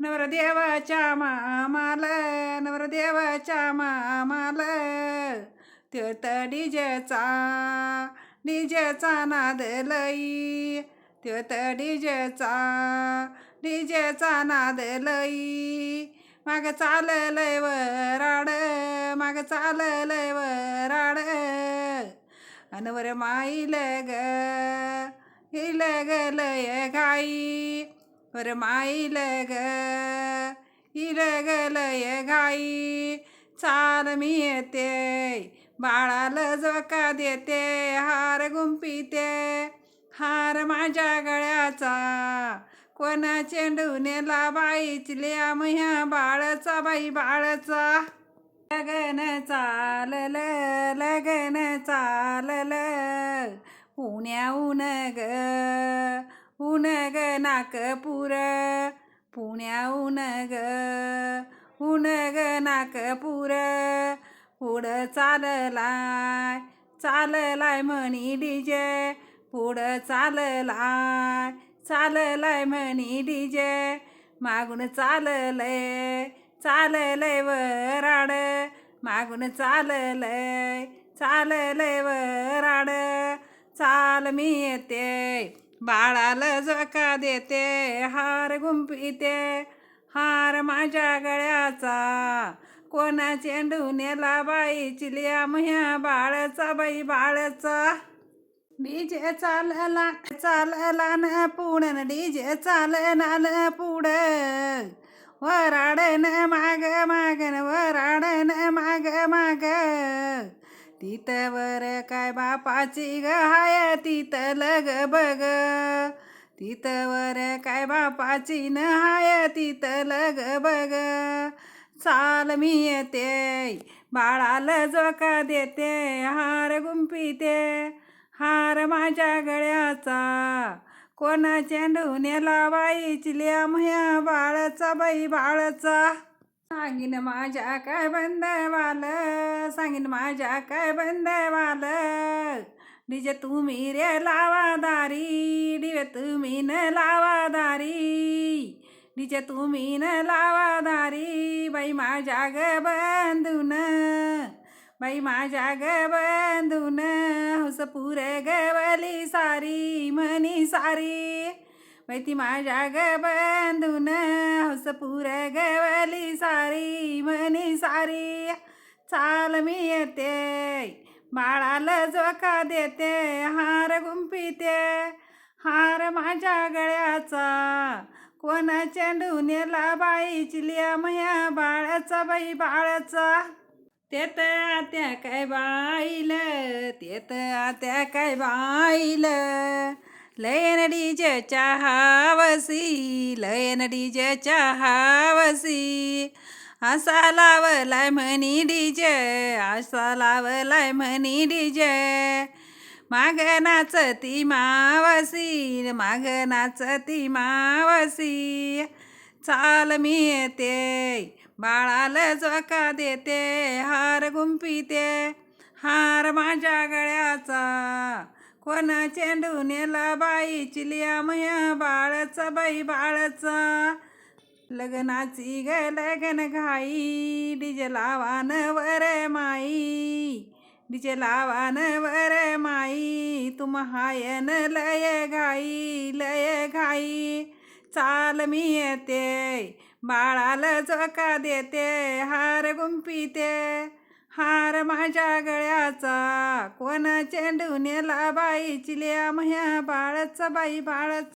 नवरदेवाच्या मामाल नवरदेवाच्या मामाल. त्यो तर डीजेचा डीजेचा नाद लई. त्यो तर डीजेचा डीजेचा नाद लई. माग चाललंय वराड माग चाललंय वराड. अनवर माईल ग हिल ग लय घाई. वर माईल ग हिल ग लय घाई चाल मी येते बाळाला झोका देते हार गुंपीते हार माझ्या गळ्याचा कोणा चेंडू नेला बाईची मह्या बाळाचा बाई बाळाचा लगन चालल लगन चालल पुण्याहून ग उनग ग नागपूर पुण्याहून ग उनग ग नागपूर पुढं चाललाय चाललाय म्हणी डीजे पुढं चाललाय चाललाय म्हणी डीजे मागून चाललंय चाललंय वराड मागून चाललंय चाललंय वराड चाल मी येते बाळाला झोका देते हार गुंपिते हार माझ्या गळ्याचा. कोणा चेंडू नेला बाई चिलिया म्ह्या बाळाचा बाई बाळचा. डीजे चालला चालला न पुढं डीजे चालला न पुढं. वराडन माग मागन वराडन माग माग. तिथं वर काय बापाची ग हाय तिथं लग बग. तिथं वर काय बापाची न हाय तिथं लग बग. चाल मी येते बाळाला जोका देते हार गुंपीते हार माझ्या गळ्याचा कोणा चेंडू नेला बाई चिल्या म्ह्या बाळाचा बाई बाळाचा. सांगीन माझ्या काय बंदवाल सांगीन माझ्या काय बंदवाल डिजे तुम्ही रे लावा दारी डिवे तुम्ही न लावा दारी. डिजे तुम्ही न लावा दारी बाई माझ्या ग बंधून. बाई माझ्या ग बंधून हौस पुर गवली सारी म्हणी सारी. बाई ती माझ्या ग बंधून हौस पुर ग म्हणी सारी चाल मी येते. बाळाला जोखा देते हार गुंपीते हार माझ्या गळ्याचा कोणा चेंडू नेला बाई चिलिया मया बाळाचा बाई बाळाचा. तेत आत्या काय बाईल तेत आत्या काय बाईल. लयन डीजे चहावसी लयन डीजे चहावसी असा लावलाय म्हणी डीजे असा लावलाय म्हणी डीजे. माग नाचती मावसी माग नाचती मावसी चाल मी येते बाळाला जोका देते हार गुंपीते हार माझ्या गळ्याचा कोणा चेंडू नेला बाई चिलिया मया बाळाचा बाई बाळचा. लग्नाची ग लगन घाई डीजे लावान वर माई डीजे लावान वर माई तुम हायन लय घाई लय घाई. चाल मी येते बाळाला झोका देते हार गुंपीते हार माझ्या गळ्याचा कोण चेंडून बाई चिल्या म्ह्या बाळच बाई बाळच